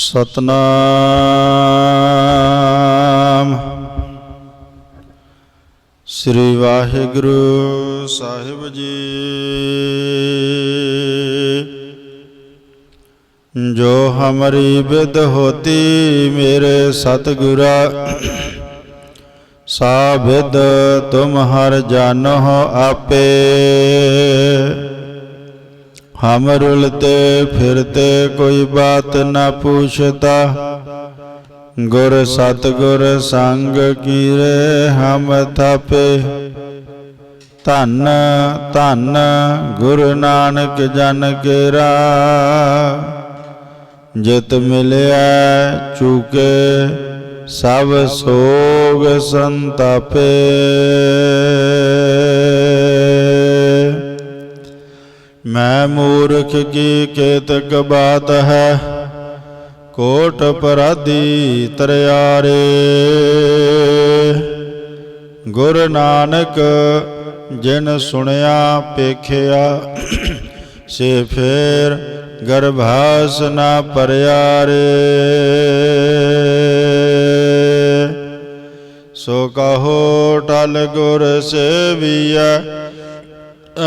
ਸਤਨਾਮ। ਸ੍ਰੀ ਵਾਹਿਗੁਰੂ ਸਾਹਿਬ ਜੀ। ਜੋ ਹਮਰੀ ਬਿਦ ਹੋਤੀ, ਮੇਰੇ ਸਤਿਗੁਰਾ ਸਾ ਤੁਮ ਹਰ ਜਾਨੋ ਆਪੇ। ਹਮ ਰੁਲਤੇ ਫਿਰਤੇ ਕੋਈ ਬਾਤ ਨਾ ਪੁੱਛਤਾ ਗੁਰ ਸਤਗੁਰ ਸੰਗ ਕੀਰੇ ਹਮ ਥਾਪੇ ਧੰਨ ਧੰਨ ਗੁਰੂ ਨਾਨਕ ਜਨ ਕੇਰਾ ਜਿਤ ਮਿਲਿਆ ਚੁਕੇ ਸਭ ਸੋਗ ਸੰਤਾਪੇ ਮੈਂ ਮੂਰਖ ਕੀ ਕੇਤਕ ਬਾਤ ਹੈ, ਕੋਟ ਪਰਾਧੀ ਤਰਿਆਰੇ। ਗੁਰ ਨਾਨਕ ਜਿਨ ਸੁਣਿਆ ਪੇਖਿਆ ਸੇ ਫੇਰ ਗਰਭਾਸ ਨਾ ਪਰਿਆਰੇ। ਸੋ ਕਹੋ, ਟਲ ਗੁਰ ਸੇਵੀਐ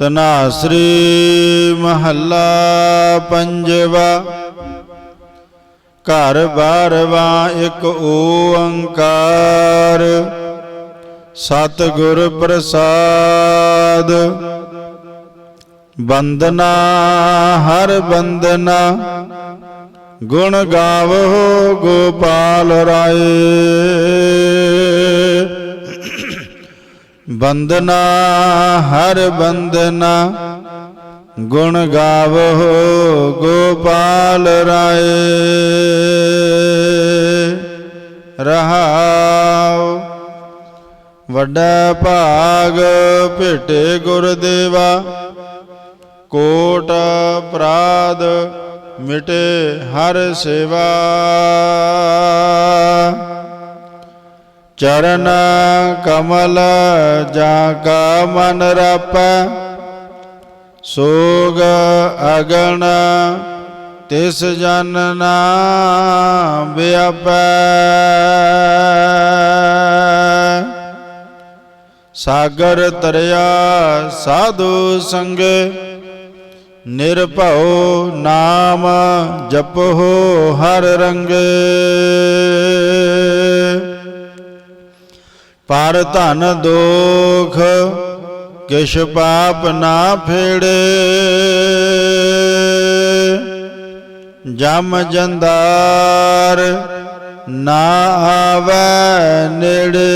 ਤਨਾਸਰੀ ਮਹੱਲਾ ਪੰਜਵਾ। ਘਰ ਬਾਰਵਾ ਇੱਕ ਓੰਕਾਰ। ਸਤਿਗੁਰ ਪ੍ਰਸਾਦ। ਬੰਦਨਾ ਹਰ ਬੰਦਨਾ ਗੁਣ ਗਾਵੋ ਗੋਪਾਲ ਰਾਏ। ਬੰਦਨਾ, ਹਰ ਬੰਦਨਾ, ਗੁਣ ਗਾਵੋ ਗੋਪਾਲ ਰਾਏ। ਰਹਾਉ ਵੱਡਾ ਭਾਗ ਭੇਟੇ ਗੁਰਦੇਵਾ, ਕੋਟ ਅਪਰਾਧ ਮਿਟੇ ਹਰ ਸੇਵਾ। ਚਰਨ ਕਮਲ ਜਾਂ ਕਾ ਮਨ ਰਪੈ, ਸੋਗ ਅਗਣ ਤਿਸ ਜਨ ਨਾ ਵਿਆਪੈ। ਸਾਗਰ ਤਰਿਆ ਸਾਧੂ ਸੰਗ, ਨਿਰਭਉ ਨਾਮ ਜਪੋ ਹਰ ਰੰਗ। ਪਰ ਧਨ ਦੋਖ ਕਿਛ ਪਾਪ ਨਾ ਫੇੜੇ। ਜਮ ਜੰਦਾਰ ਨਾ ਆਵੈ ਨੇੜੇ।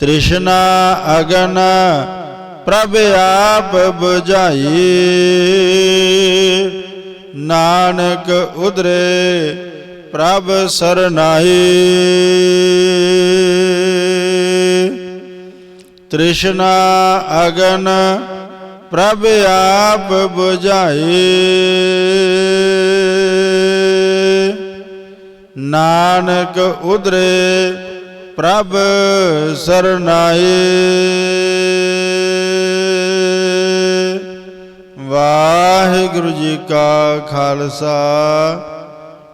ਤ੍ਰਿਸ਼ਨਾ ਅਗਨ ਪ੍ਰਭ ਆਪ 부ਝਾਈ ਨਾਨਕ ਉਦਰੇ ਪ੍ਰਭ ਸਰਨਾਈ ਤ੍ਰਿਸ਼ਨਾ ਅਗਨ ਪ੍ਰਭ ਆਪ 부ਝਾਈ ਨਾਨਕ ਉਦਰੇ ਪ੍ਰਭ ਸਰਨਾਏ ਵਾਹਿਗੁਰੂ ਜੀ ਕਾ ਖਾਲਸਾ।